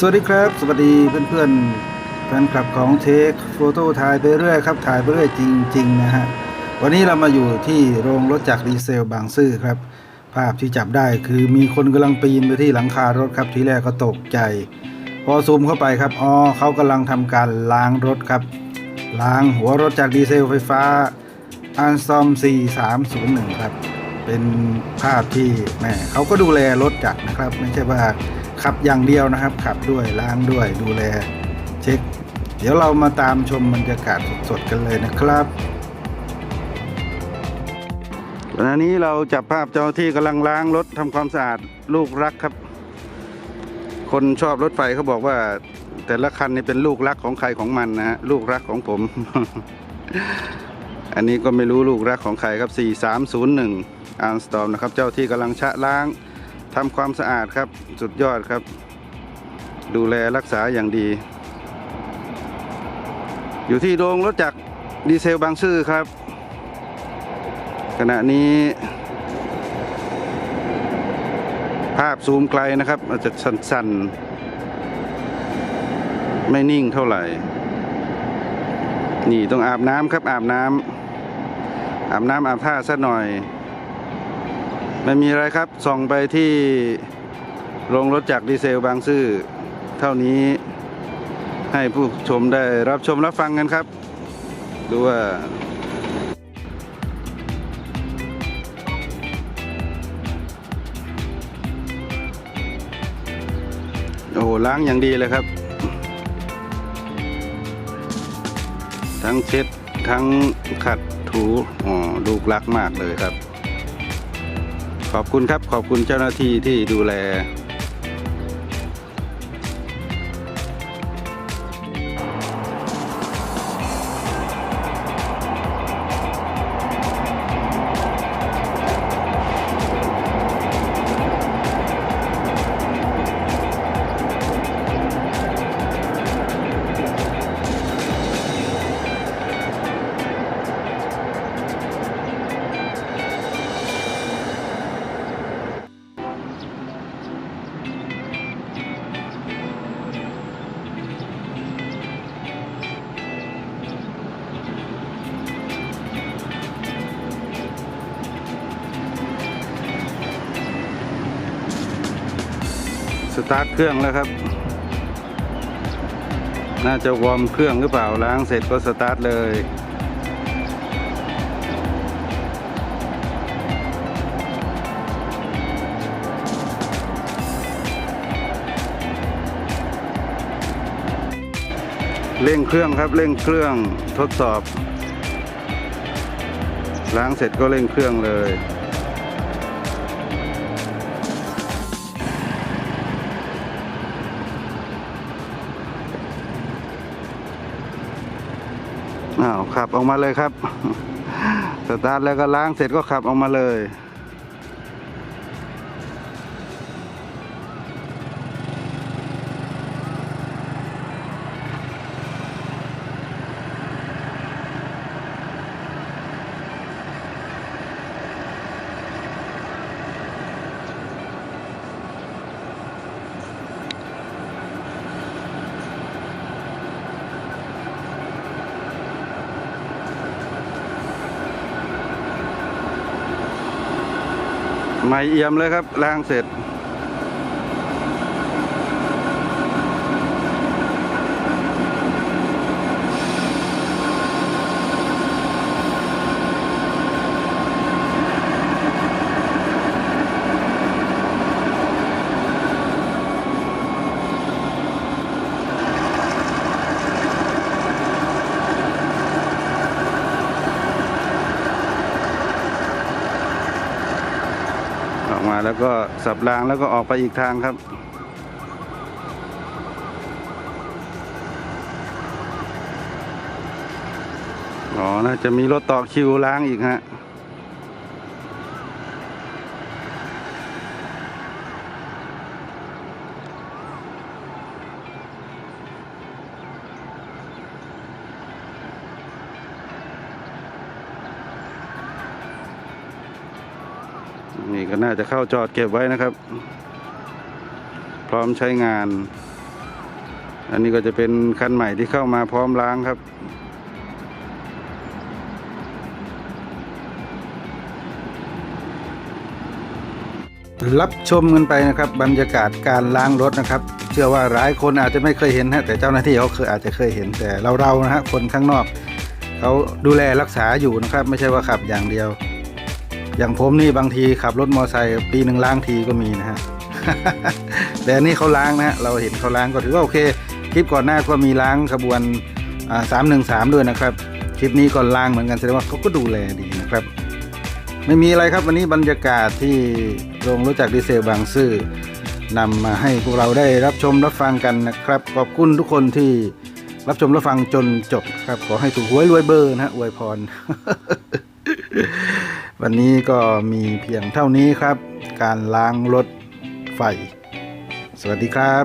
สวัสดีครับ สวัสดีเพื่อนๆแฟนคลับของเทคโฟโต้ถ่ายไปเรื่อยครับถ่ายไปเรื่อยจริง ๆ นะฮะ วันนี้เรามาอยู่ที่โรงรถจักรดีเซลบางซื่อครับ ภาพที่จับได้คือมีคนกำลังปีนไปที่หลังคารถครับทีแรกก็ตกใจ พอซูมเข้าไปครับอ๋อเขากำลังทำการล้างรถครับ ล้างหัวรถจากดีเซลไฟฟ้าอันซอม 4301 ครับ เป็นภาพที่แหมเขาก็ดูแลรถจักรนะครับ ไม่ใช่ว่า ขับอย่างเดียวนะครับ ขับด้วยล้างด้วยดูแลเช็ค เดี๋ยวเรามาตามชมบรรยากาศสดๆกันเลยนะครับวันนี้เราจับภาพเจ้าหน้าที่กำลังล้างรถทำความสะอาดลูกรักครับ คนชอบรถไฟเขาบอกว่า แต่ละคันนี่เป็นลูกรักของใครของมันนะฮะลูกรักของผม อันนี้ก็ไม่รู้ลูกรักของใครครับ 4301อาร์มสตอมนะครับ เจ้าที่กำลังชะล้าง ทำความสะอาดครับสุดยอดครับ ดูแลรักษาอย่างดี อยู่ที่โรงรถจักรดีเซลบางซื่อครับ ขณะนี้ ภาพซูมไกลนะครับ อาจจะสั่นๆ ไม่นิ่งเท่าไหร่ นี่ต้องอาบน้ำครับอาบน้ำอาบน้ำอาบท่าซะหน่อย ไม่มีอะไรครับ ส่องไปที่โรงรถจักรดีเซลบางซื่อ เท่านี้ให้ผู้ชมได้รับชมรับฟังกันครับ ดูว่าโอ้โหล้างอย่างดีเลยครับ ทั้งเช็ดทั้งขัดถูอ๋อลูกรักมากเลยครับ ขอบคุณครับขอบคุณเจ้าหน้าที่ที่ดูแล สตาร์ทเครื่องแล้วครับ น่าจะวอร์มเครื่องหรือเปล่าล้างเสร็จก็สตาร์ทเลยเร่งเครื่องครับเร่งเครื่องทดสอบ ล้างเสร็จก็เร่งเครื่องเลย อ้าวขับออกมาเลยครับสตาร์ทแล้วก็ล้างเสร็จก็ขับออกมาเลย ไม่เอี่ยมเลยครับล้างเสร็จ ออกมาแล้วก็สับรางแล้วก็ออกไปอีกทางครับ อ๋อ น่าจะมีรถต่อคิวล้างอีกฮะ นี่ก็น่าจะเข้าจอดเก็บไว้นะครับ พร้อมใช้งาน อันนี้ก็จะเป็นคันใหม่ที่เข้ามาพร้อมล้างครับ รับชมกันไปนะครับ บรรยากาศการล้างรถนะครับ เชื่อว่าหลายคนอาจจะไม่เคยเห็นนะแต่เจ้าหน้าที่เขาเคยอาจจะเคยเห็นแต่เราเราๆนะฮะคนข้างนอกเขาดูแลรักษาอยู่นะครับ ไม่ใช่ว่าขับอย่างเดียว อย่างผมนี่บางทีขับรถมอไซค์ปีหนึ่งล้างทีก็มีนะฮะ แต่อันนี้เขาล้างนะฮะเราเห็นเขาล้างก็ถือว่าโอเคคลิปก่อนหน้าก็มีล้างขบวนสามหนึ่งสามด้วยนะครับคลิปนี้ก็ล้างเหมือนกันแสดงว่าเขาก็ดูแลดีนะครับ ไม่มีอะไรครับวันนี้บรรยากาศที่โรงรถจักรดีเซลบางซื่อนำมาให้พวกเราได้รับชมรับฟังกันนะครับ ขอบคุณทุกคนที่รับชมรับฟังจนจบครับ ขอให้ถูกหวยรวยเบอร์นะฮะอวยพร วันนี้ก็มีเพียงเท่านี้ครับ การล้างรถไฟ สวัสดีครับ